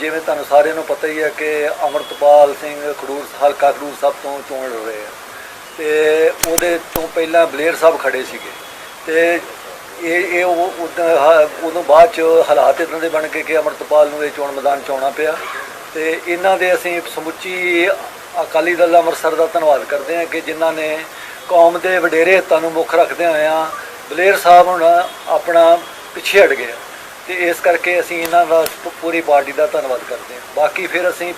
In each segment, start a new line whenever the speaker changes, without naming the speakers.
ਜਿਵੇਂ ਤੁਹਾਨੂੰ ਸਾਰਿਆਂ ਨੂੰ ਪਤਾ ਹੀ ਹੈ ਕਿ ਅਮਰਤਪਾਲ ਸਿੰਘ ਖਡੂਰ, ਹਲਕਾ ਖਡੂਰ ਸਾਹਿਬ ਤੋਂ ਚੋਣ ਲੜ ਰਹੇ ਆ। ਤੇ ਉਹਦੇ ਤੋਂ ਪਹਿਲਾਂ ਬਲੇਰ ਸਾਹਿਬ ਖੜੇ ਸੀਗੇ। ਤੇ ਇਹ ਇਹ ਉਹ, ਉਦੋਂ ਬਾਅਦ ਚ ਹਾਲਾਤ ਇਦਾਂ ਦੇ ਬਣ ਗਏ ਕਿ ਅਮਰਤਪਾਲ ਨੂੰ ਇਹ ਚੋਣ ਮੈਦਾਨ ਚ ਆਉਣਾ ਪਿਆ। ਤੇ ਇਹਨਾਂ ਦੇ ਅਸੀਂ ਸਮੁੱਚੀ ਅਕਾਲੀ ਦਲ ਅੰਮ੍ਰਿਤਸਰ ਦਾ ਧੰਨਵਾਦ ਕਰਦੇ ਹਾਂ ਕਿ ਜਿਨ੍ਹਾਂ ਨੇ ਕੌਮ ਦੇ ਵਡੇਰੇ ਹਿੱਤਾਂ ਨੂੰ ਮੁੱਖ ਰੱਖਦਿਆਂ ਹੋਇਆਂ ਬਲੇਰ ਸਾਹਿਬ ਹੁਣ ਆਪਣਾ ਪਿੱਛੇ ਹਟ ਗਏ ਤੇ ਇਸ ਕਰਕੇ ਅਸੀਂ ਇਹਨਾਂ ਦਾ ਪੂਰੀ ਪਾਰਟੀ ਦਾ ਧੰਨਵਾਦ ਕਰਦੇ ਹਾਂ। ਬਾਕੀ ਫਿਰ ਅਸੀਂ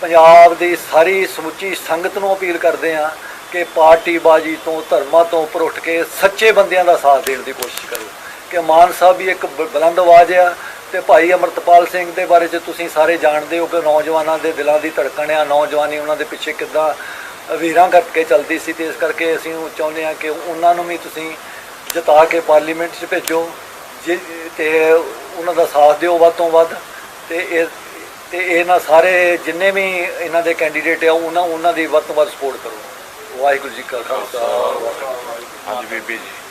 ਪੰਜਾਬ ਦੀ ਸਾਰੀ ਸਮੁੱਚੀ ਸੰਗਤ ਨੂੰ ਅਪੀਲ ਕਰਦੇ ਹਾਂ ਕਿ ਪਾਰਟੀ ਬਾਜੀ ਤੋਂ, ਧਰਮਾਂ ਤੋਂ ਉੱਪਰ ਉੱਠ ਕੇ ਸੱਚੇ ਬੰਦਿਆਂ ਦਾ ਸਾਥ ਦੇਣ ਦੀ ਕੋਸ਼ਿਸ਼ ਕਰੋ। ਕਿ ਮਾਨ ਸਾਹਿਬ ਵੀ ਇੱਕ ਬ- ਬੁਲੰਦ ਆਵਾਜ਼ ਆ ਤੇ ਭਾਈ ਅਮਰਤਪਾਲ ਸਿੰਘ ਦੇ ਬਾਰੇ ਚ ਤੁਸੀਂ ਸਾਰੇ ਜਾਣਦੇ ਹੋ ਕਿ ਨੌਜਵਾਨਾਂ ਦੇ ਦਿਲਾਂ ਦੀ ਧੜਕਣ ਆ, ਨੌਜਵਾਨੀ ਉਹਨਾਂ ਦੇ ਪਿੱਛੇ ਕਿੱਦਾਂ ਵੀਰਾਂ ਕਰਕੇ ਚੱਲਦੀ ਸੀ ਤੇ ਇਸ ਕਰਕੇ ਅਸੀਂ ਉਹ ਚਾਹੁੰਦੇ ਹਾਂ ਕਿ ਉਹਨਾਂ ਨੂੰ ਵੀ ਤੁਸੀਂ ਜਿਤਾ ਕੇ ਪਾਰਲੀਮੈਂਟ 'ਚ ਭੇਜੋ। ਜੇ ਤੇ ਉਹਨਾਂ ਦਾ ਸਾਥ ਦਿਓ ਵੱਧ ਤੋਂ ਵੱਧ ਤੇ ਇਹ ਤੇ ਇਹਨਾਂ ਸਾਰੇ ਜਿੰਨੇ ਵੀ ਇਹਨਾਂ ਦੇ ਕੈਂਡੀਡੇਟ ਆ, ਉਹਨਾਂ ਉਹਨਾਂ ਦੀ ਵੱਧ ਤੋਂ ਵੱਧ ਸਪੋਰਟ ਕਰੋ। ਵਾਹਿਗੁਰੂ ਜੀ ਕਾ ਖਾਲਸਾ। ਵਾਹਿਗੁਰੂ
ਹਾਂਜੀ ਬੀਬੀ ਜੀ।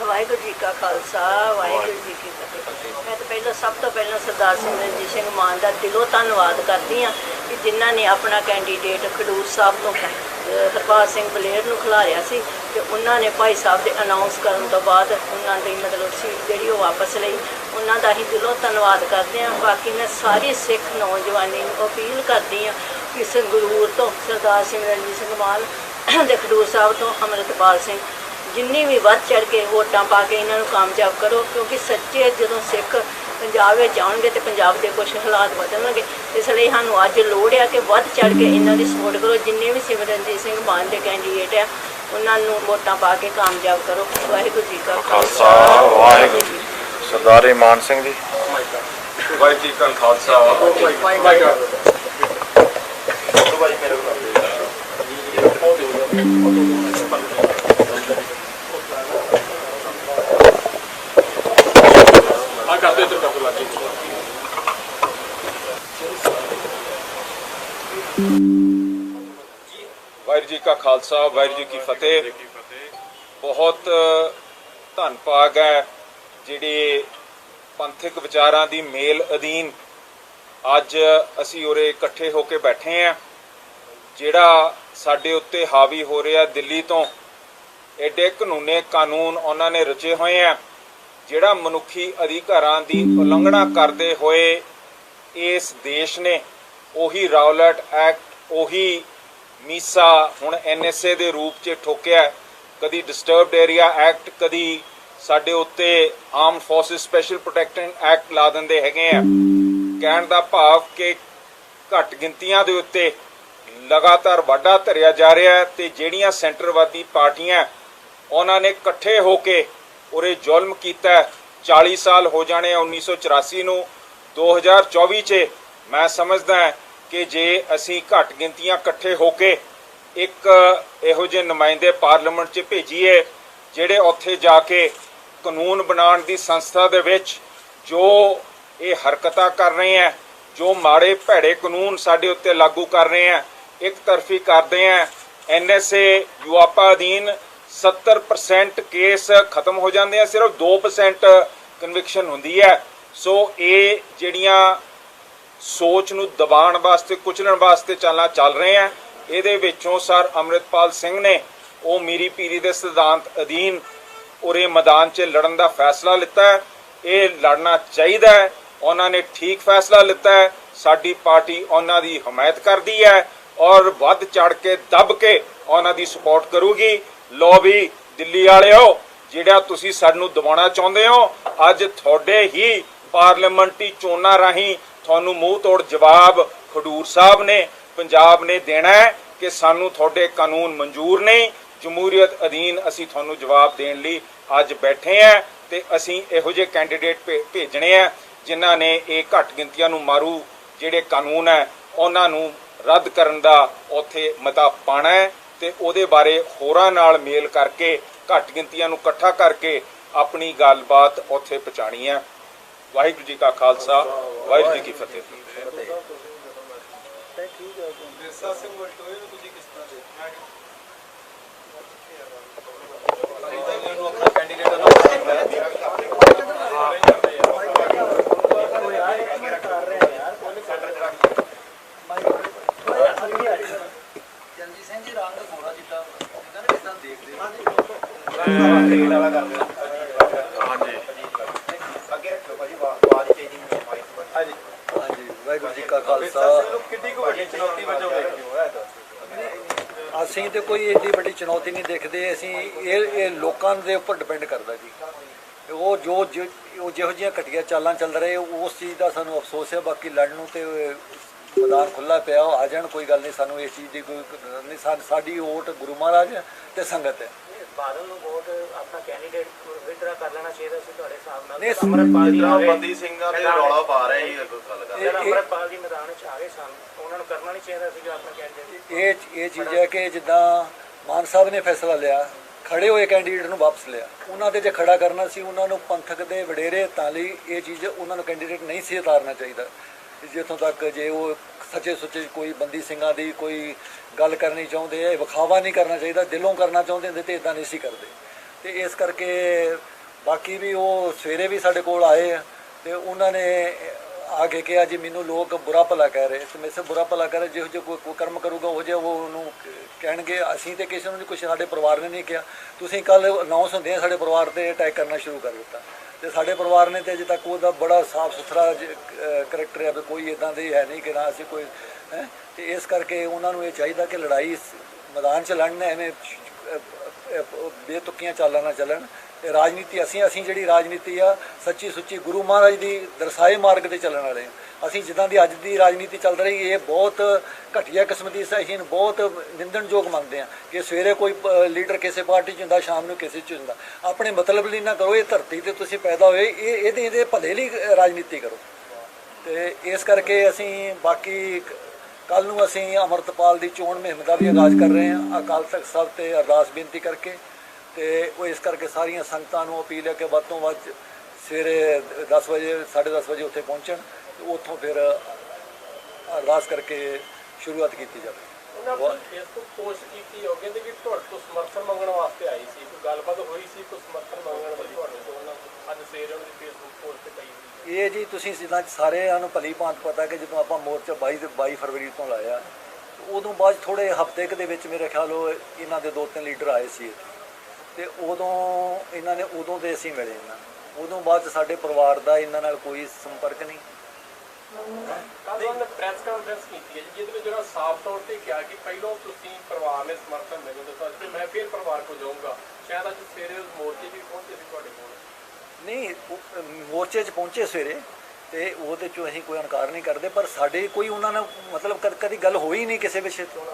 ਵਾਹਿਗੁਰੂ ਜੀ ਕਾ ਖਾਲਸਾ, ਵਾਹਿਗੁਰੂ ਜੀ ਕੀ ਫਤਿਹ। ਮੈਂ ਤਾਂ ਪਹਿਲਾਂ, ਸਭ ਤੋਂ ਪਹਿਲਾਂ ਸਰਦਾਰ ਸਿਮਰਨਜੀਤ ਸਿੰਘ ਮਾਨ ਦਾ ਦਿਲੋਂ ਧੰਨਵਾਦ ਕਰਦੀ ਹਾਂ ਕਿ ਜਿਨ੍ਹਾਂ ਨੇ ਆਪਣਾ ਕੈਂਡੀਡੇਟ ਖਡੂਰ ਸਾਹਿਬ ਤੋਂ ਹਰਪਾਲ ਸਿੰਘ ਬਲੇਰ ਨੂੰ ਖਿਲਾਰਿਆ ਸੀ ਤੇ ਉਹਨਾਂ ਨੇ ਭਾਈ ਸਾਹਿਬ ਦੇ ਅਨਾਉਂਸ ਕਰਨ ਤੋਂ ਬਾਅਦ ਉਹਨਾਂ ਦੀ ਮਤਲਬ ਸੀਟ ਜਿਹੜੀ ਉਹ ਵਾਪਸ ਲਈ। ਉਹਨਾਂ ਦਾ ਹੀ ਦਿਲੋਂ ਧੰਨਵਾਦ ਕਰਦੇ ਹਾਂ। ਬਾਕੀ ਮੈਂ ਸਾਰੀ ਸਿੱਖ ਨੌਜਵਾਨੀ ਨੂੰ ਅਪੀਲ ਕਰਦੀ ਹਾਂ ਕਿ ਸੰਗਰੂਰ ਤੋਂ ਸਰਦਾਰ ਸਿਮਰਨਜੀਤ ਸਿੰਘ ਮਾਨ ਦੇ ਖਡੂਰ ਸਾਹਿਬ ਤੋਂ ਅੰਮ੍ਰਿਤਪਾਲ ਸਿੰਘ ਜਿੰਨੀ ਵੀ ਵੱਧ ਚੜ ਕੇ ਵੋਟਾਂ ਪਾ ਕੇ ਇਹਨਾਂ ਨੂੰ ਕਾਮਯਾਬ ਕਰੋ ਕਿਉਂਕਿ ਸੱਚੇ ਜਦੋਂ ਸਿੱਖ ਪੰਜਾਬ ਵਿੱਚ ਆਉਣਗੇ ਤੇ ਪੰਜਾਬ ਦੇ ਕੁਝ ਹਾਲਾਤ ਬਦਲਣਗੇ। ਇਸ ਲਈ ਸਾਨੂੰ ਅੱਜ ਲੋੜ ਆ ਕਿ ਵੱਧ ਚੜ ਕੇ ਇਹਨਾਂ ਦੀ ਸਪੋਰਟ ਕਰੋ। ਜਿੰਨੇ ਵੀ ਸਿਮਰਨਜੀਤ ਸਿੰਘ ਮਾਨ ਦੇ ਕੈਂਡੀਡੇਟ ਆ ਉਹਨਾਂ ਨੂੰ ਵੋਟਾਂ ਪਾ ਕੇ ਕਾਮਯਾਬ ਕਰੋ। ਵਾਹਿਗੁਰੂ ਜੀ ਕਾ
ਖਾਲਸਾ। ਵਾਹਿਗੁਰੂ ਜੀ। ਸਰਦਾਰ ਇਮਾਨ ਸਿੰਘ ਜੀ।
ਵਾਹਿਗੁਰੂ ਜੀ ਕਾ ਖਾਲਸਾ। ਆ ਖਾਲਸਾ, ਵਾਹਿਗੁਰੂ ਜੀ ਕੀ ਫਤਿਹ। ਬਹੁਤ ਧੰਨ ਭਾਗ ਹੈ ਜਿਹੜੇ ਪੰਥਕ ਵਿਚਾਰਾਂ ਦੀ ਮੇਲ ਅਧੀਨ ਅੱਜ ਅਸੀਂ ਉਰੇ ਇਕੱਠੇ ਹੋ ਕੇ ਬੈਠੇ ਆਂ ਜਿਹੜਾ ਸਾਡੇ ਉੱਤੇ ਹਾਵੀ ਹੋ ਰਿਹਾ ਦਿੱਲੀ ਤੋਂ ਐਡੇ ਕਾਨੂੰਨੇ ਕਾਨੂੰਨ ਉਹਨਾਂ ਨੇ ਰਚੇ ਹੋਏ ਆ, ਜਿਹੜਾ ਮਨੁੱਖੀ ਅਧਿਕਾਰਾਂ ਦੀ ਉਲੰਘਣਾ ਕਰਦੇ ਹੋਏ ਇਸ ਦੇਸ਼ ਨੇ ਉਹੀ ਰਾਉਲਟ ਐਕਟ, ਉਹੀ ਮੀਸਾ ਹੁਣ ਐਨਐਸਏ ਦੇ ਰੂਪ 'ਚ ਠੋਕਿਆ ਕਦੀ ਡਿਸਟਰਬਡ ਏਰੀਆ ਐਕਟ ਕਦੀ ਸਾਡੇ ਉੱਤੇ arm forces special protection act ਲਾ ਦਿੰਦੇ ਹੈਗੇ ਆ। ਕਹਿਣ ਦਾ ਭਾਵ ਕਿ ਘੱਟ ਗਿਣਤੀਆਂ ਦੇ ਉੱਤੇ ਲਗਾਤਾਰ ਵਾਢਾ ਧਰਿਆ ਜਾ ਰਿਹਾ ਹੈ ਤੇ ਜਿਹੜੀਆਂ ਸੈਂਟਰਵਾਦੀ ਪਾਰਟੀਆਂ ਉਹਨਾਂ ਨੇ ਇਕੱਠੇ ਹੋ ਕੇ ਉਰੇ ਜ਼ੁਲਮ ਕੀਤਾ ਹੈ। 40 ਸਾਲ ਹੋ ਜਾਣੇ ਆ 1984 ਨੂੰ। 2024 ਚ ਮੈਂ ਸਮਝਦਾ ਕਿ ਜੇ ਅਸੀਂ ਘੱਟ ਗਿਣਤੀਆਂ ਇਕੱਠੇ ਹੋ ਕੇ ਇੱਕ ਇਹੋ ਜਿਹੇ ਨੁਮਾਇੰਦੇ ਪਾਰਲੀਮੈਂਟ 'ਚ ਭੇਜੀਏ, ਜਿਹੜੇ ਉੱਥੇ ਜਾ ਕੇ ਕਾਨੂੰਨ ਬਣਾਉਣ ਦੀ ਸੰਸਥਾ ਦੇ ਵਿੱਚ ਜੋ ਇਹ ਹਰਕਤਾਂ ਕਰ ਰਹੇ ਆ ਜੋ ਮਾੜੇ ਭੈੜੇ ਕਾਨੂੰਨ ਸਾਡੇ ਉੱਤੇ ਲਾਗੂ ਕਰ ਰਹੇ ਆ ਇੱਕ ਤਰਫੀ ਕਰਦੇ ਆ ਐਨਐਸਏ ਯੂਆਪਾ ਅਧੀਨ 70% ਕੇਸ ਖਤਮ ਹੋ ਜਾਂਦੇ ਆ, ਸਿਰਫ 2% ਕਨਵਿਕਸ਼ਨ ਹੁੰਦੀ ਹੈ। ਸੋ ਇਹ ਜਿਹੜੀਆਂ ਸੋਚ ਨੂੰ ਦਬਾਉਣ ਵਾਸਤੇ, ਕੁਚਲਣ ਵਾਸਤੇ ਚੱਲਣਾ ਚੱਲ ਰਹੇ ਆ। ਇਹਦੇ ਵਿੱਚੋਂ ਸਰ ਅੰਮ੍ਰਿਤਪਾਲ ਸਿੰਘ ਨੇ ਉਹ ਮੀਰੀ ਪੀਰੀ ਦੇ ਸਿਧਾਂਤ ਅਧੀਨ ਉਰੇ ਮੈਦਾਨ 'ਚ ਲੜਨ ਦਾ ਫੈਸਲਾ ਲਿੱਤਾ ਇਹ ਲੜਨਾ ਚਾਹੀਦਾ ਹੈ। ਉਹਨਾਂ ਨੇ ਠੀਕ ਫੈਸਲਾ ਲਿੱਤਾ ਹੈ। ਸਾਡੀ ਪਾਰਟੀ ਉਹਨਾਂ ਦੀ ਹਮਾਇਤ ਕਰਦੀ ਹੈ ਔਰ ਵੱਧ ਚੜ ਕੇ ਦੱਬ ਕੇ ਉਹਨਾਂ ਦੀ ਸਪੋਰਟ ਕਰੂਗੀ। ਲੋ ਵੀ, ਦਿੱਲੀ ਵਾਲਿਓ, ਜਿਹੜਾ ਤੁਸੀਂ ਸਾਨੂੰ ਦਬਾਉਣਾ ਚਾਹੁੰਦੇ ਹੋ, ਅੱਜ ਤੁਹਾਡੇ ਹੀ ਪਾਰਲੀਮੈਂਟੀ ਚੋਣਾਂ ਰਾਹੀਂ ਤੁਹਾਨੂੰ ਮੂੰਹ ਤੋੜ ਜਵਾਬ ਖਡੂਰ ਸਾਹਿਬ ਨੇ, ਪੰਜਾਬ ਨੇ ਦੇਣਾ ਹੈ ਕਿ ਸਾਨੂੰ ਤੁਹਾਡੇ ਕਾਨੂੰਨ ਮਨਜ਼ੂਰ ਨਹੀਂ। ਜਮਹੂਰੀਅਤ ਅਧੀਨ ਅਸੀਂ ਤੁਹਾਨੂੰ ਜਵਾਬ ਦੇਣ ਲਈ ਅੱਜ ਬੈਠੇ ਆ ਤੇ ਅਸੀਂ ਇਹੋ ਜਿਹੇ ਕੈਂਡੀਡੇਟ ਭੇ- ਭੇਜਣੇ ਆ ਜਿਨ੍ਹਾਂ ਨੇ ਇਹ ਘੱਟ ਗਿਣਤੀਆਂ ਨੂੰ ਮਾਰੂ, ਜਿਹੜੇ ਕਾਨੂੰਨ ਹੈ, ਉਹਨਾਂ ਨੂੰ ਰੱਦ ਕਰਨ ਦਾ ਉੱਥੇ ਮਤਾ ਪਾਣਾ ਹੈ ਤੇ ਉਹਦੇ ਬਾਰੇ ਹੋਰਾਂ ਨਾਲ ਮੇਲ ਕਰਕੇ, ਘੱਟ ਗਿਣਤੀਆਂ ਨੂੰ ਇਕੱਠਾ ਕਰਕੇ ਆਪਣੀ ਗੱਲਬਾਤ ਉੱਥੇ ਪਹੁੰਚਾਣੀ ਹੈ। ਵਾਹਿਗੁਰੂ ਜੀ ਕਾ ਖਾਲਸਾ ਵਾਹਿਗੁਰੂ ਜੀ ਕੀ ਫਤਿਹ।
ਜਨਜੀ ਸਿੰਘ ਜੀ ਰੰਗ ਥੋੜਾ ਜਿੱਦਾਂ ਇਹਨਾਂ ਨੇ ਕਿਦਾਂ ਦੇਖਦੇ ਹਾਂਜੀ।
ਹਾਂਜੀ। ਵਾਹਿਗੁਰੂ ਜੀ ਕਾ ਖਾਲਸਾ।
ਕਿੰਨੀ ਕੁ ਵੱਡੀ ਚੁਣੌਤੀ ਵਜੋਂ ਵੇਖਦੇ ਹੋ? ਇਹ ਦੱਸੋ
ਅਸੀਂ ਤੇ ਕੋਈ ਏਡੀ ਵੱਡੀ ਚੁਣੌਤੀ ਨਹੀਂ ਦੇਖਦੇ ਅਸੀਂ ਇਹ ਇਹ ਲੋਕਾਂ ਦੇ ਉੱਪਰ ਡਿਪੈਂਡ ਕਰਦਾ ਜੀ। ਉਹ ਜੋ ਉਹ ਜਿਹੋ ਜਿਹੀਆਂ ਘਟੀਆਂ ਚਾਲਾਂ ਚੱਲ ਰਹੇ ਉਸ ਚੀਜ਼ ਦਾ ਸਾਨੂੰ ਅਫਸੋਸ ਹੈ ਬਾਕੀ ਲੜਨ ਨੂੰ ਤੇ ਮੈਦਾਨ ਖੁੱਲਾ ਪਿਆ ਆ ਜਾਣ ਕੋਈ ਗੱਲ ਨਹੀਂ ਸਾਨੂੰ ਇਸ ਚੀਜ਼ ਦੀ ਕੋਈ ਨਹੀਂ ਸਾਡੀ ਵੋਟ ਗੁਰੂ ਮਹਾਰਾਜ ਤੇ ਸੰਗਤ ਹੈ।
ਬਾਦਲ ਨੂੰ ਵੋਟ ਆਪਣਾ ਕੈਂਡੀਡੇਟ ਵਿਦਰਾ ਕਰ ਲੈਣਾ ਚਾਹੀਦਾ ਸੀ ਤੁਹਾਡੇ ਹਿਸਾਬ ਨਾਲ।
ਨਹੀਂ,
ਅਮਰਪਾਲ ਜੀ
ਜਿੱਦਾਂ
ਆਵੇ
ਬੰਦੀ ਸਿੰਘਾਂ ਦੇ ਰੌਲਾ ਪਾ ਰਹੇ ਜੀ ਅੱਗੋਂ ਗੱਲ ਕਰ
ਇਹ-
ਜਦ
ਇਹ-
ਅਮਰਪਾਲ ਜੀ ਮੈਦਾਨ ਵਿੱਚ ਆ ਗਏ ਸਨ ਉਹਨਾਂ ਨੂੰ ਕਰਨਾ ਨਹੀਂ ਚਾਹੀਦਾ ਸੀਗਾ ਆਪਣਾ ਕੈਂਡੀਡੇਟ
ਇਹ ਇਹ ਚੀਜ਼ ਹੈ ਕਿ ਜਿੱਦਾਂ ਮਾਨ ਸਾਹਿਬ ਨੇ ਫੈਸਲਾ ਲਿਆ ਖੜੇ ਹੋਏ ਕੈਂਡੀਡੇਟ ਨੂੰ ਵਾਪਸ ਲਿਆ। ਉਹਨਾਂ ਤੇ ਜੇ ਖੜਾ ਕਰਨਾ ਸੀ ਉਹਨਾਂ ਨੂੰ ਪੰਥਕ ਦੇ ਵਡੇਰੇ ਤਾਂ ਲਈ ਇਹ ਚੀਜ਼ ਉਹਨਾਂ ਨੂੰ ਕੈਂਡੀਡੇਟ ਨਹੀਂ ਸੀ ਉਤਾਰਨਾ ਚਾਹੀਦਾ। ਜਿੱਥੋਂ ਤੱਕ ਜੇ ਉਹ ਸੱਚੇ ਸੁੱਚੇ ਕੋਈ ਬੰਦੀ ਸਿੰਘਾਂ ਦੀ ਕੋਈ ਗੱਲ ਕਰਨੀ ਚਾਹੁੰਦੇ ਆ ਵਿਖਾਵਾ ਨਹੀਂ ਕਰਨਾ ਚਾਹੀਦਾ, ਦਿਲੋਂ ਕਰਨਾ ਚਾਹੁੰਦੇ ਹੁੰਦੇ ਤੇ ਇਦਾਂ ਨਹੀਂ ਸੀ ਕਰਦੇ। ਤੇ ਇਸ ਕਰਕੇ ਬਾਕੀ ਵੀ ਉਹ ਸਵੇਰੇ ਵੀ ਸਾਡੇ ਕੋਲ ਆਏ ਆ ਤੇ ਉਹਨਾਂ ਨੇ ਆ ਕੇ ਕਿਹਾ ਜੀ ਮੈਨੂੰ ਲੋਕ ਬੁਰਾ ਭਲਾ ਕਹਿ ਰਹੇ। ਤੇ ਮੇਰੇ ਸੇ ਬੁਰਾ ਭਲਾ ਕਹਿ ਰਹੇ, ਜਿਹੋ ਜਿਹਾ ਕੋਈ ਕਰਮ ਕਰੂਗਾ, ਉਹ ਜਿਹਾ ਉਹ ਉਹਨੂੰ ਕਹਿਣਗੇ। ਅਸੀਂ ਤੇ ਕਿਸੇ ਨੂੰ ਨਹੀਂ ਕੁਛ ਸਾਡੇ ਪਰਿਵਾਰ ਨੇ ਨਹੀਂ ਕਿਹਾ। ਤੁਸੀਂ ਕੱਲ ਅਨਾਉਂਸ ਹੁੰਦੇ ਆ ਸਾਡੇ ਪਰਿਵਾਰ ਤੇ ਅਟੈਕ ਕਰਨਾ ਸ਼ੁਰੂ ਕਰ ਦਿੱਤਾ। ਤੇ ਸਾਡੇ ਪਰਿਵਾਰ ਨੇ ਤੇ ਅਜੇ ਤੱਕ ਉਹਦਾ ਬੜਾ ਸਾਫ਼ ਸੁਥਰਾ ਕਰੈਕਟਰ ਹੈ ਵੀ ਕੋਈ ਇਦਾਂ ਦੇ ਹੈ ਨਹੀਂ ਕਿ ਨਾ ਅਸੀਂ ਕੋਈ ਹੈ ਤੇ ਇਸ ਕਰਕੇ ਉਹਨਾਂ ਨੂੰ ਇਹ ਚਾਹੀਦਾ ਕਿ ਲੜਾਈ ਮੈਦਾਨ 'ਚ ਲੜਨ ਐਵੇਂ ਅਹ, ਬੇਤੁਕੀਆਂ ਚਾਲਾਂ ਨਾ ਚੱਲਣ ਤੇ ਰਾਜਨੀਤੀ ਅਸੀਂ ਅਸੀਂ ਜਿਹੜੀ ਰਾਜਨੀਤੀ ਆ ਸੱਚੀ ਸੁੱਚੀ ਗੁਰੂ ਮਹਾਰਾਜ ਦੀ ਦਰਸਾਏ ਮਾਰਗ ਤੇ ਚੱਲਣ ਵਾਲੇ ਹਾਂ। ਅਸੀਂ ਜਿੱਦਾਂ ਦੀ ਅੱਜ ਦੀ ਰਾਜਨੀਤੀ ਚੱਲ ਰਹੀ, ਇਹ ਬਹੁਤ ਘਟੀਆ ਕਿਸਮ ਦੀ ਅਸੀਂ ਬਹੁਤ ਨਿੰਦਣਯੋਗ ਮੰਨਦੇ ਆ ਕਿ ਸਵੇਰੇ ਕੋਈ ਲੀਡਰ ਕਿਸੇ ਪਾਰਟੀ 'ਚ ਹੁੰਦਾ, ਸ਼ਾਮ ਨੂੰ ਕਿਸੇ 'ਚ ਹੁੰਦਾ। ਆਪਣੇ ਮਤਲਬ ਲਈ ਨਾ ਕਰੋ, ਇਹ ਧਰਤੀ ਤੇ ਤੁਸੀਂ ਪੈਦਾ ਹੋਏ, ਇਹ, ਇਹਦੇ ਇਹਦੇ ਭਲੇ ਲਈ ਰਾਜਨੀਤੀ ਕਰੋ। ਤੇ ਇਸ ਕਰਕੇ ਅਸੀਂ ਬਾਕੀ ਕੱਲ ਨੂੰ ਅਸੀਂ ਅਮਰਤਪਾਲ ਦੀ ਚੋਣ ਮੁਹਿੰਮ ਦਾ ਵੀ ਆਗਾਜ਼ ਕਰ ਰਹੇ ਹਾਂ। ਅਕਾਲ ਤਖਤ ਸਾਹਿਬ ਤੇ ਅਰਦਾਸ ਬੇਨਤੀ ਕਰਕੇ ਤੇ ਉਹ ਇਸ ਕਰਕੇ ਸਾਰੀਆਂ ਸੰਗਤਾਂ ਨੂੰ ਅਪੀਲ ਹੈ ਕਿ ਵੱਧ ਤੋਂ ਵੱਧ ਸਵੇਰੇ 10 ਵਜੇ 10:30 ਵਜੇ ਉੱਥੇ ਪਹੁੰਚਣ। ਤੇ ਉੱਥੋਂ ਫਿਰ ਅਰਦਾਸ ਕਰਕੇ ਸ਼ੁਰੂਆਤ ਕੀਤੀ ਜਾਵੇ
ਉਹਨਾਂ ਨੇ ਫੇਸਬੁੱਕ ਪੋਸਟ ਕੀਤੀ ਹੋ ਕਹਿੰਦੇ ਕਿ ਤੁਹਾਡੇ ਤੋਂ ਸਮਰਥਨ ਮੰਗਣ ਵਾਸਤੇ ਆਈ ਸੀ ਕੋਈ ਗੱਲਬਾਤ ਹੋਈ ਸੀ ਕੋਈ ਸਮਰਥਨ ਮੰਗਣ ਦੀ ਤੁਹਾਡੇ ਤੋਂ ਉਹਨਾਂ ਤੋਂ? ਅੱਜ ਸਵੇਰੇ ਉਹਨਾਂ ਦੀ ਫੇਸਬੁੱਕ ਪੋਸਟ ਤੇ ਪਈ ਹੋਈ
ਇਹ ਜੀ ਤੁਸੀਂ ਜਿੱਦਾਂ ਸਾਰਿਆਂ ਨੂੰ ਭਲੀ ਭਾਂਤ ਪਤਾ ਕਿ ਜਦੋਂ ਆਪਾਂ ਮੋਰਚਾ 22 ਤੇ 22 ਫਰਵਰੀ ਤੋਂ ਲਾਇਆ ਉਦੋਂ ਬਾਅਦ ਥੋੜੇ ਹਫ਼ਤੇ ਕੁ ਦੇ ਵਿੱਚ ਮੇਰੇ ਖਿਆਲ ਉਹ ਇਹਨਾਂ ਦੇ ਦੋ ਤਿੰਨ ਲੀਡਰ ਆਏ ਸੀ ਇੱਥੇ। ਤੇ ਉਦੋਂ ਇਹਨਾਂ ਨੇ ਉਦੋਂ ਦੇ ਅਸੀਂ ਮਿਲੇ ਇਹਨਾਂ। ਉਦੋਂ ਬਾਅਦ ਸਾਡੇ ਪਰਿਵਾਰ ਦਾ ਇਹਨਾਂ ਨਾਲ ਕੋਈ ਸੰਪਰਕ ਨਹੀਂ
ਕੱਲ ਉਹਨਾਂ ਪ੍ਰੈਸ ਕਾਨਫਰੰਸ ਕੀਤੀ ਹੈ ਜਿਹਦੇ ਵਿੱਚ ਜਿਹੜਾ ਸਾਫ਼ ਤੌਰ ਤੇ ਕਿਹਾ ਕਿ ਪਹਿਲਾਂ ਤੁਸੀਂ ਪਰਿਵਾਰ ਨੇ ਸਮਰਥਨ ਮੈਨੂੰ ਦਿੱਤਾ ਤੇ ਮੈਂ ਫਿਰ ਪਰਿਵਾਰ ਕੋ ਜਾਊਂਗਾ। ਸ਼ਾਇਦ ਅੱਜ ਸਵੇਰੇ ਉਸ ਮੋਰਚੇ ਵੀ ਪਹੁੰਚੇ ਸੀ ਤੁਹਾਡੇ ਕੋਲ।
ਨਹੀਂ ਮੋਰਚੇ 'ਚ ਪਹੁੰਚੇ ਸਵੇਰੇ ਤੇ ਉਹਦੇ 'ਚੋਂ ਅਸੀਂ ਕੋਈ ਇਨਕਾਰ ਨਹੀਂ ਕਰਦੇ ਪਰ ਸਾਡੇ ਕੋਈ ਉਹਨਾਂ ਨਾਲ ਮਤਲਬ ਕਦ ਕਦੀ ਗੱਲ ਹੋਈ ਨਹੀਂ ਕਿਸੇ ਵਿਸ਼ੇ ਤੋਂ।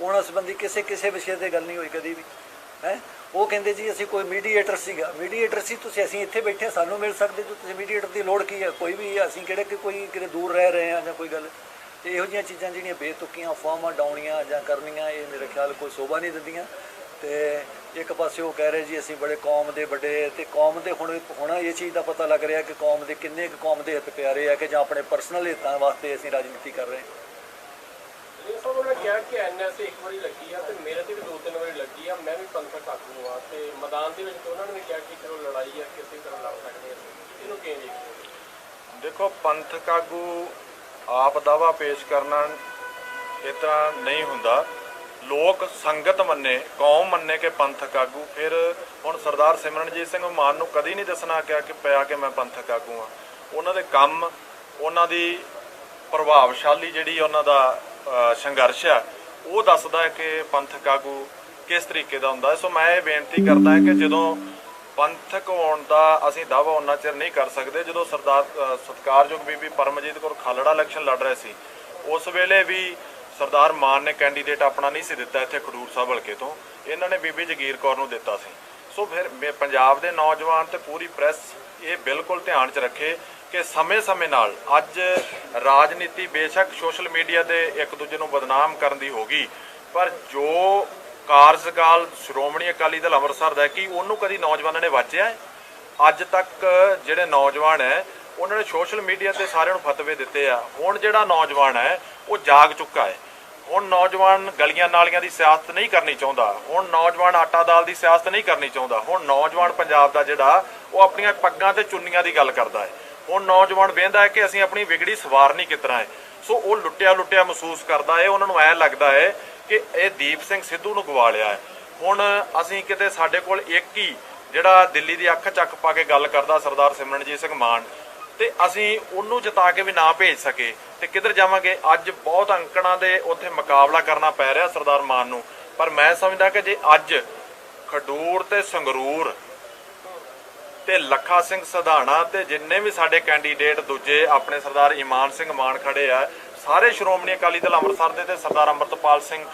ਉਹਨਾਂ ਸੰਬੰਧੀ ਕਿਸੇ ਕਿਸੇ ਵਿਸ਼ੇ ਤੇ ਗੱਲ ਨਹੀਂ ਹੋਈ ਕਦੀ ਵੀ। ਹੈ? ਉਹ ਕਹਿੰਦੇ ਜੀ ਅਸੀਂ ਕੋਈ ਮੀਡੀਏਟਰ ਸੀਗਾ। ਮੀਡੀਏਟਰ ਸੀ ਤੁਸੀਂ ਅਸੀਂ ਇੱਥੇ ਬੈਠੇ ਹਾਂ, ਸਾਨੂੰ ਮਿਲ ਸਕਦੇ ਜੋ। ਤੁਸੀਂ ਮੀਡੀਏਟਰ ਦੀ ਲੋੜ ਕੀ ਹੈ? ਕੋਈ ਵੀ ਅਸੀਂ ਕਿਹੜੇ ਕਿ ਕੋਈ ਕਿਤੇ ਦੂਰ ਰਹਿ ਰਹੇ ਹਾਂ ਜਾਂ ਕੋਈ ਗੱਲ। ਤੇ ਇਹੋ ਜਿਹੀਆਂ ਚੀਜ਼ਾਂ ਜਿਹੜੀਆਂ ਬੇਤੁਕੀਆਂ ਅਫਵਾਹਾਂ ਡਾਉਣੀਆਂ ਜਾਂ ਕਰਨੀਆਂ ਇਹ ਮੇਰੇ ਖਿਆਲ ਕੋਈ ਸ਼ੋਭਾ ਨਹੀਂ ਦਿੰਦੀਆਂ। ਤੇ ਇੱਕ ਪਾਸੇ ਉਹ ਕਹਿ ਰਹੇ ਜੀ ਅਸੀਂ ਬੜੇ ਕੌਮ ਦੇ ਵੱਡੇ ਤੇ ਕੌਮ ਦੇ ਹੁਣ ਹੁਣ ਇਹ ਚੀਜ਼ ਦਾ ਪਤਾ ਲੱਗ ਰਿਹਾ ਕਿ ਕੌਮ ਦੇ ਕਿੰਨੇ ਕੁ ਕੌਮ ਦੇ ਹਿੱਤ ਪਿਆਰੇ ਆ ਕਿ ਜਾਂ ਆਪਣੇ ਪਰਸਨਲ ਹਿੱਤਾਂ ਵਾਸਤੇ ਅਸੀਂ ਰਾਜਨੀਤੀ ਕਰ ਰਹੇ ਹਾਂ।
ਕਿਹਾ ਕਿ ਐਨਐਸ ਇੱਕ ਵਾਰੀ ਲੱਗੀ ਆ ਤੇ ਮੇਰੇ ਤੇ ਵੀ ਦੋ ਤਿੰਨ ਵਾਰੀ ਲੱਗੀ ਆ, ਮੈਂ ਵੀ ਪੰਥਕ ਆਗੂ ਆ ਤੇ ਮੈਦਾਨ ਦੇ ਵਿੱਚ ਤਾਂ ਉਹਨਾਂ ਨੇ ਵੀ ਕਿਹਾ ਕਿ ਚਲੋ ਲੜਾਈ ਆ ਕਿਸੇ ਤਰ੍ਹਾਂ ਲੜ ਸਕਦੇ ਆ। ਇਹਨੂੰ ਕਿਵੇਂ ਦੇਖਦੇ
ਦੇਖੋ, ਪੰਥਕ ਆਗੂ ਆਪ ਦਾਵਾ ਪੇਸ਼ ਕਰਨਾ ਇਸ ਤਰ੍ਹਾਂ ਨਹੀਂ ਹੁੰਦਾ। ਲੋਕ ਸੰਗਤ ਮੰਨੇ, ਕੌਮ ਮੰਨੇ ਕਿ ਪੰਥਕ ਆਗੂ। ਫਿਰ ਹੁਣ ਸਰਦਾਰ ਸਿਮਰਨਜੀਤ ਸਿੰਘ ਮਾਨ ਨੂੰ ਕਦੀ ਨਹੀਂ ਦੱਸਣਾ ਕਿਹਾ ਕਿ ਪਿਆ ਕਿ ਮੈਂ ਪੰਥਕ ਆਗੂ ਆ। ਉਹਨਾਂ ਦੇ ਕੰਮ, ਉਹਨਾਂ ਦੀ ਪ੍ਰਭਾਵਸ਼ਾਲੀ ਜਿਹੜੀ ਉਹਨਾਂ ਦਾ ਸੰਘਰਸ਼ ਆ ਉਹ ਦੱਸਦਾ ਹੈ ਕਿ ਪੰਥਕ ਆਗੂ ਕਿਸ ਤਰੀਕੇ ਦਾ ਹੁੰਦਾ ਸੋ ਮੈਂ ਇਹ ਬੇਨਤੀ ਕਰਦਾ ਹਾਂ ਕਿ ਜਦੋਂ ਪੰਥਕ ਹੋਣ ਦਾ ਅਸੀਂ ਦਾਅਵਾ ਉਹਨਾਂ ਚਿਰ ਨਹੀਂ ਕਰ ਸਕਦੇ ਜਦੋਂ ਸਰਦਾਰ ਅ, ਸਤਿਕਾਰਯੋਗ ਬੀਬੀ ਪਰਮਜੀਤ ਕੌਰ ਖਾਲੜਾ ਇਲੈਕਸ਼ਨ ਲੜ ਰਹੇ ਸੀ ਉਸ ਵੇਲੇ ਵੀ ਸਰਦਾਰ ਮਾਨ ਨੇ ਕੈਂਡੀਡੇਟ ਆਪਣਾ ਨਹੀਂ ਸੀ ਦਿੱਤਾ ਇੱਥੇ ਖਡੂਰ ਸਾਹਿਬ ਹਲਕੇ ਤੋਂ। ਇਹਨਾਂ ਨੇ ਬੀਬੀ ਜਗੀਰ ਕੌਰ ਨੂੰ ਦਿੱਤਾ ਸੀ। ਸੋ ਫਿਰ ਮੇ- ਪੰਜਾਬ ਦੇ ਨੌਜਵਾਨ ਤੇ ਪੂਰੀ ਪ੍ਰੈਸ ਇਹ ਬਿਲਕੁਲ ਧਿਆਨ 'ਚ ਰੱਖੇ ਕਿ ਸਮੇਂ-ਸਮੇਂ ਨਾਲ ਅੱਜ ਰਾਜਨੀਤੀ ਬੇਸ਼ੱਕ ਸੋਸ਼ਲ ਮੀਡੀਆ ਦੇ ਇੱਕ ਦੂਜੇ ਨੂੰ ਬਦਨਾਮ ਕਰਨ ਦੀ ਹੋਗੀ ਪਰ ਜੋ ਕਾਰਜਕਾਲ ਸ਼੍ਰੋਮਣੀ ਅਕਾਲੀ ਦਲ ਅੰਮ੍ਰਿਤਸਰ ਦਾ ਕਿ ਉਹਨੂੰ ਕਦੀ ਨੌਜਵਾਨਾਂ ਨੇ ਵਾਚਿਆ ਅੱਜ ਤੱਕ ਜਿਹੜੇ ਨੌਜਵਾਨ ਹੈ, ਉਹਨਾਂ ਨੇ ਸੋਸ਼ਲ ਮੀਡੀਆ ਤੇ ਸਾਰਿਆਂ ਨੂੰ ਫਤਵੇ ਦਿੱਤੇ ਆ। ਹੁਣ ਜਿਹੜਾ ਨੌਜਵਾਨ ਹੈ, ਉਹ ਜਾਗ ਚੁੱਕਾ ਹੈ। ਹੁਣ ਨੌਜਵਾਨ ਗਲੀਆਂ ਨਾਲੀਆਂ ਦੀ ਸਿਆਸਤ ਨਹੀਂ ਕਰਨੀ ਚਾਹੁੰਦਾ। ਹੁਣ ਨੌਜਵਾਨ ਆਟਾ ਦਾਲ ਦੀ ਸਿਆਸਤ ਨਹੀਂ ਕਰਨੀ ਚਾਹੁੰਦਾ। ਹੁਣ ਨੌਜਵਾਨ ਪੰਜਾਬ ਦਾ ਜਿਹੜਾ, ਉਹ ਆਪਣੀਆਂ ਪੱਗਾਂ ਤੇ ਚੁੰਨੀਆਂ ਦੀ ਗੱਲ ਕਰਦਾ ਹੈ। ਹੁਣ ਨੌਜਵਾਨ ਵੇਂਦਾ ਹੈ ਕਿ ਅਸੀਂ ਆਪਣੀ ਵਿਗੜੀ ਸਵਾਰਨੀ ਕਿਤਨਾ ਹੈ। ਸੋ ਉਹ ਲੁੱਟਿਆ ਲੁੱਟਿਆ ਮਹਿਸੂਸ ਕਰਦਾ ਹੈ। ਉਹਨਾਂ ਨੂੰ ਐ ਲੱਗਦਾ ਹੈ ਕਿ ਇਹ ਦੀਪ ਸਿੰਘ ਸਿੱਧੂ ਨੂੰ ਗਵਾ ਲਿਆ ਹੈ। ਹੁਣ ਅਸੀਂ ਕਿਤੇ ਸਾਡੇ ਕੋਲ ਇੱਕ ਹੀ ਜਿਹੜਾ ਦਿੱਲੀ ਦੀ ਅੱਖ ਚੱਕ ਪਾ ਕੇ ਗੱਲ ਕਰਦਾ ਸਰਦਾਰ ਸਿਮਰਨਜੀਤ ਸਿੰਘ ਮਾਨ। ਤੇ ਅਸੀਂ ਉਹਨੂੰ ਜਿਤਾ ਕੇ ਵੀ ਨਾ ਭੇਜ ਸਕੇ ਤੇ ਕਿੱਧਰ ਜਾਵਾਂਗੇ? ਅੱਜ ਬਹੁਤ ਅੰਕੜਾਂ ਦੇ ਉੱਥੇ ਮੁਕਾਬਲਾ ਕਰਨਾ ਪੈ ਰਿਹਾ ਸਰਦਾਰ ਮਾਨ ਨੂੰ। ਪਰ ਮੈਂ ਸਮਝਦਾ ਕਿ ਜੇ ਅੱਜ ਖਡੂਰ ਤੇ ਸੰਗਰੂਰ ਤੇ ਲੱਖਾ ਸਿੰਘ ਸਧਾਣਾ ਤੇ ਜਿੰਨੇ ਵੀ ਸਾਡੇ ਕੈਂਡੀਡੇਟ ਦੂਜੇ ਆਪਣੇ ਸਰਦਾਰ ਇਮਾਨ ਸਿੰਘ ਮਾਨ ਖੜੇ ਆ, ਸਾਰੇ ਸ਼੍ਰੋਮਣੀ ਅਕਾਲੀ ਦਲ ਅੰਮ੍ਰਿਤਸਰ ਦੇ ਤੇ ਸਰਦਾਰ ਅੰਮ੍ਰਿਤਪਾਲ ਸਿੰਘ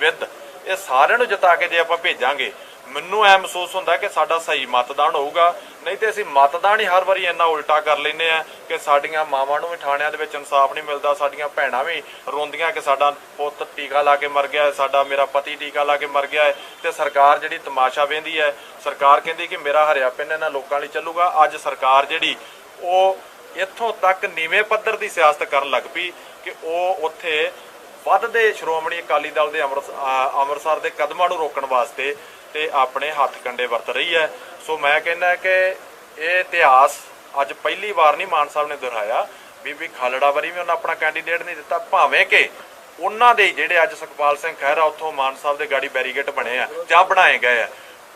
ਵਿਦ, ਇਹ ਸਾਰਿਆਂ ਨੂੰ ਜਿਤਾ ਕੇ ਜੇ ਆਪਾਂ ਭੇਜਾਂਗੇ। ਮੈਨੂੰ ਐ ਮਹਿਸੂਸ ਹੁੰਦਾ ਕਿ ਸਾਡਾ ਸਹੀ ਮਤਦਾਨ ਹੋਊਗਾ। ਨਹੀਂ ਤੇ ਅਸੀਂ ਮਤਦਾਨ ਹੀ ਹਰ ਵਾਰੀ ਇੰਨਾ ਉਲਟਾ ਕਰ ਲੈਨੇ ਆ ਕਿ ਸਾਡੀਆਂ ਮਾਵਾਂ ਨੂੰ ਵੀ ਥਾਣਿਆਂ ਦੇ ਵਿੱਚ ਇਨਸਾਫ ਨਹੀਂ ਮਿਲਦਾ ਸਾਡੀਆਂ ਭੈਣਾਂ ਵੀ ਰੋਂਦੀਆਂ ਕਿ ਸਾਡਾ ਪੁੱਤ ਟੀਕਾ ਲਾ ਕੇ ਮਰ ਗਿਆ ਹੈ, ਸਾਡਾ ਮੇਰਾ ਪਤੀ ਟੀਕਾ ਲਾ ਕੇ ਮਰ ਗਿਆ ਹੈ। ਤੇ ਸਰਕਾਰ ਜਿਹੜੀ ਤਮਾਸ਼ਾ ਵੇਂਦੀ ਹੈ ਸਰਕਾਰ ਕਹਿੰਦੀ ਕਿ ਮੇਰਾ ਹਰਿਆ ਪਿੰਡ ਇਹਨਾਂ ਲੋਕਾਂ ਲਈ ਚੱਲੂਗਾ। ਅੱਜ ਸਰਕਾਰ ਜਿਹੜੀ ਉਹ ਇੱਥੋਂ ਤੱਕ ਨੀਵੇਂ ਪੱਧਰ ਦੀ ਸਿਆਸਤ ਕਰਨ ਲੱਗ ਪਈ ਕਿ ਉਹ ਉੱਥੇ ਵੱਧਦੇ ਸ਼੍ਰੋਮਣੀ ਅਕਾਲੀ ਦਲ ਦੇ ਅੰਮ੍ਰਿਤ- ਅੰਮ੍ਰਿਤਸਰ ਦੇ ਕਦਮਾਂ ਨੂੰ ਰੋਕਣ ਵਾਸਤੇ ਤੇ ਆਪਣੇ ਹੱਥ ਕੰਡੇ ਵਰਤ ਰਹੀ ਹੈ। ਸੋ ਮੈਂ ਕਹਿੰਦਾ ਕਿ ਇਹ ਇਤਿਹਾਸ ਅੱਜ ਪਹਿਲੀ ਵਾਰ ਨਹੀਂ ਮਾਨ ਸਾਹਿਬ ਨੇ ਦੁਹਰਾਇਆ। ਬੀਬੀ ਖਾਲੜਾ ਵਾਰੀ ਵੀ ਉਹਨਾਂ ਆਪਣਾ ਕੈਂਡੀਡੇਟ ਨਹੀਂ ਦਿੱਤਾ, ਭਾਵੇਂ ਕਿ ਉਹਨਾਂ ਦੇ ਜਿਹੜੇ ਅੱਜ ਸੁਖਪਾਲ ਸਿੰਘ ਖਹਿਰਾ ਉੱਥੋਂ ਮਾਨ ਸਾਹਿਬ ਦੇ ਗਾੜੀ ਬੈਰੀਗੇਟ ਬਣੇ ਆ ਜਾਂ ਬਣਾਏ ਗਏ ਆ,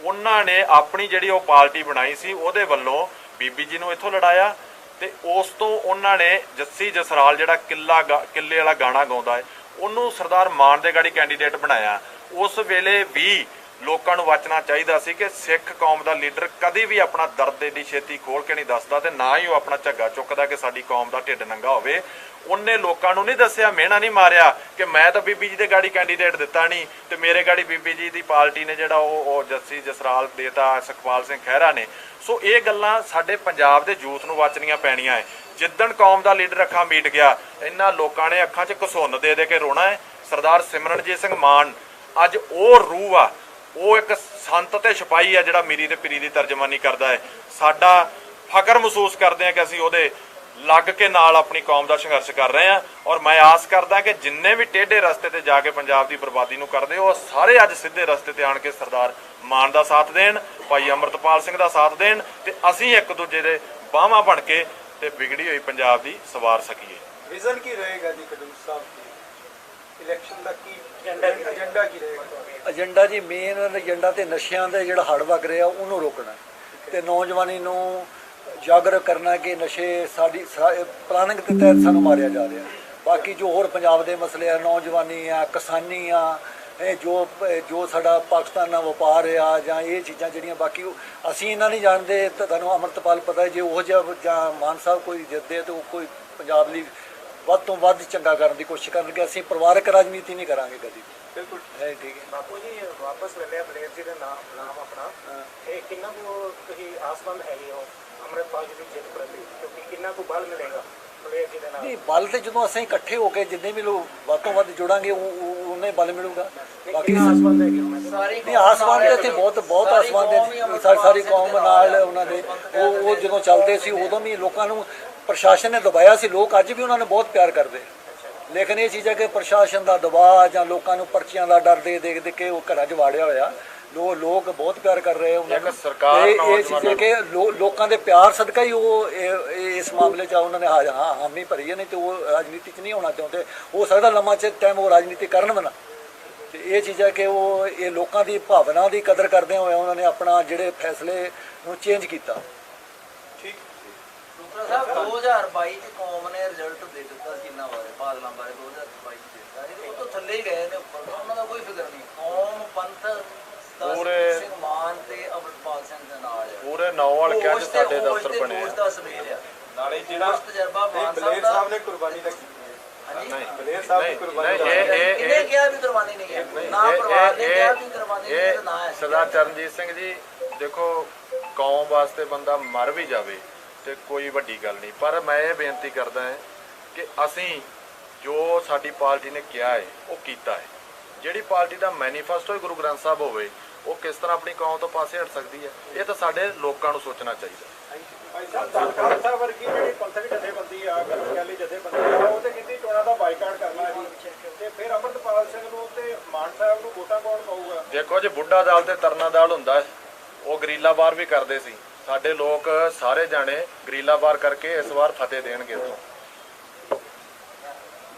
ਉਹਨਾਂ ਨੇ ਆਪਣੀ ਜਿਹੜੀ ਉਹ ਪਾਰਟੀ ਬਣਾਈ ਸੀ, ਉਹਦੇ ਵੱਲੋਂ ਬੀਬੀ ਜੀ ਨੂੰ ਇੱਥੋਂ ਲੜਾਇਆ ਤੇ ਉਸ ਤੋਂ ਉਹਨਾਂ ਨੇ ਜੱਸੀ ਜਸਰਾਲ ਜਿਹੜਾ ਕਿੱਲਾ ਗਾ- ਕਿੱਲੇ ਵਾਲਾ ਗਾਣਾ ਗਾਉਂਦਾ ਹੈ, ਉਹਨੂੰ ਸਰਦਾਰ ਮਾਨ ਦੇ ਗਾੜੀ ਕੈਂਡੀਡੇਟ ਬਣਾਇਆ। ਉਸ ਵੇਲੇ ਵੀ ਲੋਕਾਂ ਨੂੰ ਵਾਚਣਾ ਚਾਹੀਦਾ ਸੀ ਕਿ ਸਿੱਖ ਕੌਮ ਦਾ ਲੀਡਰ ਕਦੇ ਵੀ ਆਪਣਾ ਦਰਦ ਏਡੀ ਛੇਤੀ ਖੋਲ ਕੇ ਨਹੀਂ ਦੱਸਦਾ ਤੇ ਨਾ ਹੀ ਉਹ ਆਪਣਾ ਝੱਗਾ ਚੁੱਕਦਾ ਕਿ ਸਾਡੀ ਕੌਮ ਦਾ ਢਿੱਡ ਨੰਗਾ ਹੋਵੇ। ਉਹਨੇ ਲੋਕਾਂ ਨੂੰ ਨਹੀਂ ਦੱਸਿਆ, ਮਿਹਣਾ ਨਹੀਂ ਮਾਰਿਆ ਕਿ ਮੈਂ ਤਾਂ ਬੀਬੀ ਜੀ ਦੇ ਗਾੜੀ ਕੈਂਡੀਡੇਟ ਦਿੱਤਾ ਨਹੀਂ ਤੇ ਮੇਰੇ ਗਾੜੀ ਬੀਬੀ ਜੀ ਦੀ ਪਾਰਟੀ ਨੇ ਜਿਹੜਾ ਉਹ ਉਹ ਜੱਸੀ ਜਸਰਾਲ ਦੇਤਾ, ਸੁਖਪਾਲ ਸਿੰਘ ਖਹਿਰਾ ਨੇ। ਸੋ ਇਹ ਗੱਲਾਂ ਸਾਡੇ ਪੰਜਾਬ ਦੇ ਯੂਥ ਨੂੰ ਵਾਚਣੀਆਂ ਪੈਣੀਆਂ ਹੈ ਜਿੱਦਣ ਕੌਮ ਦਾ ਲੀਡਰ ਅੱਖਾਂ ਮੀਟ ਗਿਆ, ਇਹਨਾਂ ਲੋਕਾਂ ਨੇ ਅੱਖਾਂ 'ਚ ਘਸੁੰਨ ਦੇ ਦੇ ਕੇ ਰੋਣਾ ਹੈ ਸਰਦਾਰ ਸਿਮਰਨਜੀਤ ਸਿੰਘ ਮਾਨ, ਅੱਜ ਉਹ ਰੂਹ ਆ ਉਹ ਇੱਕ ਸੰਤ ਤੇ ਸਿਪਾਹੀ ਆ ਜਿਹੜਾ ਮੀਰੀ ਤੇ ਪੀਰੀ ਦੀ ਤਰਜਮਾਨੀ ਕਰਦਾ ਹੈ। ਸਾਡਾ ਫਖਰ ਮਹਿਸੂਸ ਕਰਦੇ ਆ ਕਿ ਅਸੀਂ ਉਹਦੇ ਲੱਗ ਕੇ ਨਾਲ ਆਪਣੀ ਕੌਮ ਦਾ ਸੰਘਰਸ਼ ਕਰ ਰਹੇ ਆ ਔਰ ਮੈਂ ਆਸ ਕਰਦਾ ਕਿ ਜਿੰਨੇ ਵੀ ਟੇਢੇ ਰਸਤੇ ਤੇ ਜਾ ਕੇ ਪੰਜਾਬ ਦੀ ਬਰਬਾਦੀ ਨੂੰ ਕਰਦੇ, ਉਹ ਸਾਰੇ ਅੱਜ ਸਿੱਧੇ ਰਸਤੇ ਤੇ ਆਣ ਕੇ ਸਰਦਾਰ ਮਾਨ ਦਾ ਸਾਥ ਦੇਣ, ਭਾਈ ਅਮਰਤਪਾਲ ਸਿੰਘ ਦਾ ਸਾਥ ਦੇਣ ਤੇ ਅਸੀਂ ਇੱਕ ਦੂਜੇ ਦੇ ਬਾਹਾਂ ਬਣ ਕੇ ਤੇ ਵਿਗੜੀ ਹੋਈ ਪੰਜਾਬ ਦੀ ਸਵਾਰ ਸਕੀਏ।
ਵਿਜ਼ਨ ਕੀ ਰਹੇਗਾ ਜੀ ਖਡੂਰ ਸਾਹਿਬ ਇਲੈਕਸ਼ਨ ਦਾ ਕੀ ਏਜੰਡਾ ਏਜੰਡਾ ਕੀ ਰਹੇਗਾ?
ਏਜੰਡਾ ਜੀ ਮੇਨ ਏਜੰਡਾ ਤੇ ਨਸ਼ਿਆਂ ਦੇ ਜਿਹੜਾ ਹੜ ਵਗ ਰਿਹਾ ਉਹਨੂੰ ਰੋਕਣਾ ਤੇ ਨੌਜਵਾਨੀ ਨੂੰ ਜਾਗਰੂਕ ਕਰਨਾ ਕਿ ਨਸ਼ੇ ਸਾਡੀ ਪਲਾਨਿੰਗ ਦੇ ਤਹਿਤ ਸਾਨੂੰ ਮਾਰਿਆ ਜਾ ਰਿਹਾ ਬਾਕੀ ਜੋ ਹੋਰ ਪੰਜਾਬ ਦੇ ਮਸਲੇ ਆ ਨੌਜਵਾਨੀ ਆ ਕਿਸਾਨੀ ਆ ਇਹ ਜੋ ਜੋ ਸਾਡਾ ਪਾਕਿਸਤਾਨ ਨਾਲ ਵਪਾਰ ਆ ਜਾਂ ਇਹ ਚੀਜ਼ਾਂ ਜਿਹੜੀਆਂ ਬਾਕੀ ਅਸੀਂ ਇਹਨਾਂ ਨਹੀਂ ਜਾਣਦੇ ਤਾਂ ਤੁਹਾਨੂੰ ਅਮਰਤਪਾਲ ਪਤਾ ਹੈ ਜੇ ਉਹ ਜਿਹਾ ਜਾਂ ਮਾਨ ਸਾਹਿਬ ਕੋਈ ਜਿੱਤਦੇ ਤਾਂ ਉਹ ਕੋਈ ਪੰਜਾਬ ਲਈ ਵੱਧ ਤੋਂ ਵੱਧ ਚੰਗਾ ਕਰਨ ਦੀ ਕੋਸ਼ਿਸ਼ ਕਰਨਗੇ ਅਸੀਂ ਪਰਿਵਾਰਕ ਰਾਜਨੀਤੀ ਨਹੀਂ ਕਰਾਂਗੇ ਕਦੀ।
ਬਿਲਕੁਲ।
ਹੈ ਠੀਕ ਹੈ।
ਬਾਪੂ ਜੀ ਵਾਪਸ ਮਿਲਿਆ ਬਲੇਰ ਜੀ ਦੇ ਨਾਮ ਨਾਮ ਆਪਣਾ। ਇਹ ਕਿੰਨਾ ਕੁ ਤੁਸੀਂ ਆਸਮੰਦ ਹੈਗੇ ਹੋ ਅੰਮ੍ਰਿਤਪਾਲ ਜੀ ਦੀ ਜਿੱਤ ਪ੍ਰਤੀ? ਕਿਉਂਕਿ ਕਿੰਨਾ ਕੁ ਬਲ ਮਿਲੇਗਾ ਬਲੇਰ ਜੀ ਦੇ ਨਾਲ?
ਨਹੀਂ ਬਲ ਤੇ ਜਦੋਂ ਅਸੀਂ ਇਕੱਠੇ ਹੋ ਕੇ ਜਿੰਨੇ ਵੀ ਲੋਕ ਵੱਧ ਤੋਂ ਵੱਧ ਜੁੜਾਂਗੇ ਉਹ ਉਹ- ਉਹਨੇ ਬਲ ਮਿਲੂਗਾ। ਬਾਕੀ
ਕਿੰਨਾ ਆਸਮੰਦ ਹੋ?
ਨਹੀਂ ਆਸਮਾਨ ਦੇ ਇੱਥੇ ਬਹੁਤ ਬਹੁਤ ਆਸਮਾਨ ਦੇ ਸਾਰੀ ਸਾਰੀ ਕੌਮ ਨਾਲ ਉਹਨਾਂ ਦੇ। ਉਹ ਉਹ ਜਦੋਂ ਚੱਲਦੇ ਸੀ ਉਦੋਂ ਵੀ ਲੋਕਾਂ ਨੂੰ ਪ੍ਰਸ਼ਾਸਨ ਨੇ ਦਬਾਇਆ ਸੀ ਲੋਕ ਅੱਜ ਵੀ ਉਹਨਾਂ ਨੂੰ ਬਹੁਤ ਪਿਆਰ ਕਰਦੇ। ਲੇਕਿਨ ਇਹ ਚੀਜ਼ ਹੈ ਕਿ ਪ੍ਰਸ਼ਾਸਨ ਦਾ ਦਬਾਅ ਜਾਂ ਲੋਕਾਂ ਨੂੰ ਪਰਚੀਆਂ ਦਾ ਡਰ ਦੇ ਦੇ ਦੇ ਕੇ ਉਹ ਘਰਾਂ 'ਚ ਵਾੜਿਆ ਹੋਇਆ। ਲੋ ਲੋਕ ਬਹੁਤ ਪਿਆਰ ਕਰ ਰਹੇ ਉਹਨਾਂ ਨੂੰ।
ਸਰਕਾਰ
ਇਹ ਚੀਜ਼ ਹੈ ਕਿ ਲੋਕਾਂ ਦੇ ਪਿਆਰ ਸਦਕਾ ਹੀ ਉਹ ਇਸ ਮਾਮਲੇ 'ਚ ਉਹਨਾਂ ਨੇ ਹਾਂ ਹਾਂ ਹਾਮੀ ਭਰੀ ਹੈ ਨਹੀਂ ਤੇ ਉਹ ਰਾਜਨੀਤੀ 'ਚ ਨਹੀਂ ਹੋਣਾ ਚਾਹੁੰਦੇ। ਹੋ ਸਕਦਾ ਲੰਮਾ ਚਿਰ ਟਾਈਮ ਉਹ ਰਾਜਨੀਤੀ ਕਰਨ ਨਾ। ਤੇ ਇਹ ਚੀਜ਼ ਹੈ ਕਿ ਉਹ ਇਹ ਲੋਕਾਂ ਦੀ ਭਾਵਨਾ ਦੀ ਕਦਰ ਕਰਦੇ ਹੋਏ ਉਹਨਾਂ ਨੇ ਆਪਣਾ ਜਿਹੜੇ ਫੈਸਲੇ ਨੂੰ ਚੇਂਜ ਕੀਤਾ।
ਸਾਹਿਬ 2022 ਚ ਕੌਮ ਨੇ ਰਿਜ਼ਲਟ ਦੇ ਦਿੱਤਾ ਸੀ ਇਹਨਾਂ ਬਾਰੇ ਬਾਦਲਾਂ ਬਾਰੇ 2022 ਚ ਦਿੱਤਾ ਇਹ ਉਹ ਤੋਂ ਥੱਲੇ ਹੀ ਗਏ ਨੇ ਉੱਪਰ ਉਹਨਾਂ ਦਾ ਕੋਈ ਫਿਕਰ ਨਹੀਂ। ਕੌਮ ਪੰਥ ਦਸ
ਪੂਰੇ-
ਸਿੰਘ ਮਾਨ ਤੇ ਅਮਰਪਾਲ ਸਿੰਘ ਦੇ ਨਾਲ ਹੈ
ਪੂਰੇ ਨੌ ਹਲਕਿਆਂ 'ਚ
ਹੋਸ਼ ਤੇ
ਸਾਡੇ
ਹੋਸ਼
ਦਫ਼ਤਰ
ਤੇ
ਬਣੇ ਆ।
ਹੋਸ਼ ਦਾ ਸਮੇਲ ਆ।
ਨਾਲੇ
ਜਿਹੜਾ
ਜਿਹੜਾ
ਤਜਰਬਾ
ਨਹੀਂ
ਮਾਨ
ਬਲੇਰ
ਸਾਹਿਬ ਦਾ
ਸਾਹਿਬ ਨੇ ਕੁਰਬਾਨੀ ਤਾਂ ਕੀਤੀ ਹੈ।
ਹਾਂਜੀ?
ਨਹੀਂ
ਬਲੇਰ ਸਾਹਿਬ ਦੀ
ਨਹੀਂ,
ਕੁਰਬਾਨੀ
ਨਹੀਂ,
ਤਾਂ
ਇਹ-
ਕੀਤੀ ਹੈ।
ਇਹ-
ਇਹਨੇ ਕਿਹਾ ਵੀ ਕੁਰਬਾਨੀ ਨਹੀਂ ਹੈ ਨਾ
ਇਹ-
ਪਰਿਵਾਰ
ਇਹ-
ਨੇ ਕਿਹਾ ਵੀ ਕੁਰਬਾਨੀ ਨਹੀਂ ਹੈ
ਇਹ
ਤੇ ਨਾ ਹੈ
ਸਰਦਾਰ ਚਰਨਜੀਤ ਸਿੰਘ ਜੀ ਦੇਖੋ ਕੌਮ ਵਾਸਤੇ ਬੰਦਾ ਮਰ ਵੀ ਜਾਵੇ। ਤੇ ਕੋਈ ਵੱਡੀ ਗੱਲ ਨਹੀਂ। ਪਰ ਮੈਂ ਇਹ ਬੇਨਤੀ ਕਰਦਾ ਹਾਂ ਕਿ ਅਸੀਂ ਜੋ ਸਾਡੀ ਪਾਰਟੀ ਨੇ ਕਿਹਾ ਹੈ, ਉਹ ਕੀਤਾ ਹੈ। ਜਿਹੜੀ ਪਾਰਟੀ ਦਾ ਮੈਨੀਫੈਸਟੋ ਗੁਰੂ ਗ੍ਰੰਥ ਸਾਹਿਬ ਹੋਵੇ, ਉਹ ਕਿਸ ਤਰ੍ਹਾਂ ਆਪਣੀ ਕੌਮ ਤੋਂ ਪਾਸੇ ਹਟ ਸਕਦੀ ਹੈ, ਇਹ ਤਾਂ ਸਾਡੇ ਲੋਕਾਂ ਨੂੰ ਸੋਚਣਾ ਚਾਹੀਦਾ
ਭਾਈ ਖਾਲਸਾ ਵਰਗੀ ਜਿਹੜੀ ਪੰਥਕ ਜਥੇਬੰਦੀ ਆ ਗਰਮਿਆਲੀ ਜਥੇਬੰਦੀ ਆ ਉਹ ਤੇ ਕਹਿੰਦੀ ਚੋਣਾਂ ਦਾ ਬਾਈਕਾਟ ਕਰਨਾ ਜੀ ਤੇ ਫਿਰ ਅਮਰਤਪਾਲ ਸਿੰਘ ਨੂੰ ਤੇ ਮਾਨ ਸਾਹਿਬ ਨੂੰ ਵੋਟਾਂ ਕੌਣ ਪਾਊਗਾ
ਦੇਖੋ ਜੇ, ਬੁੱਢਾ ਦਾਲ ਤੇ ਤਰਨਾ ਦਾਲ ਹੁੰਦਾ ਉਹ ਗਰੀਲਾ ਵਾਰ ਵੀ ਕਰਦੇ ਸੀ। ਸਾਡੇ ਲੋਕ ਸਾਰੇ ਜਾਣੇ ਗਰੀਲਾ ਵਾਰ ਕਰਕੇ ਇਸ ਵਾਰ ਫਤਿਹ ਦੇਣਗੇ ਉੱਥੋਂ।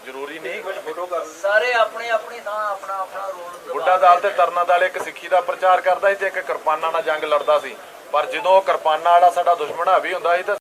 ਜ਼ਰੂਰੀ ਨਹੀਂ।
ਸਾਰੇ ਆਪਣੀ ਆਪਣੀ ਥਾਂ ਆਪਣਾ ਆਪਣਾ ਰੋਲ
ਬੁੱਢਾ ਦਲ ਤੇ ਤਰਨਾ ਦਲ ਇੱਕ ਸਿੱਖੀ ਦਾ ਪ੍ਰਚਾਰ ਕਰਦਾ ਸੀ ਤੇ ਇੱਕ ਕਿਰਪਾਨਾਂ ਨਾਲ ਜੰਗ ਲੜਦਾ ਸੀ। ਪਰ ਜਦੋਂ ਉਹ ਕਿਰਪਾਨਾਂ ਵਾਲਾ ਸਾਡਾ ਦੁਸ਼ਮਣ ਹਾਵੀ ਹੁੰਦਾ ਸੀ ਤੇ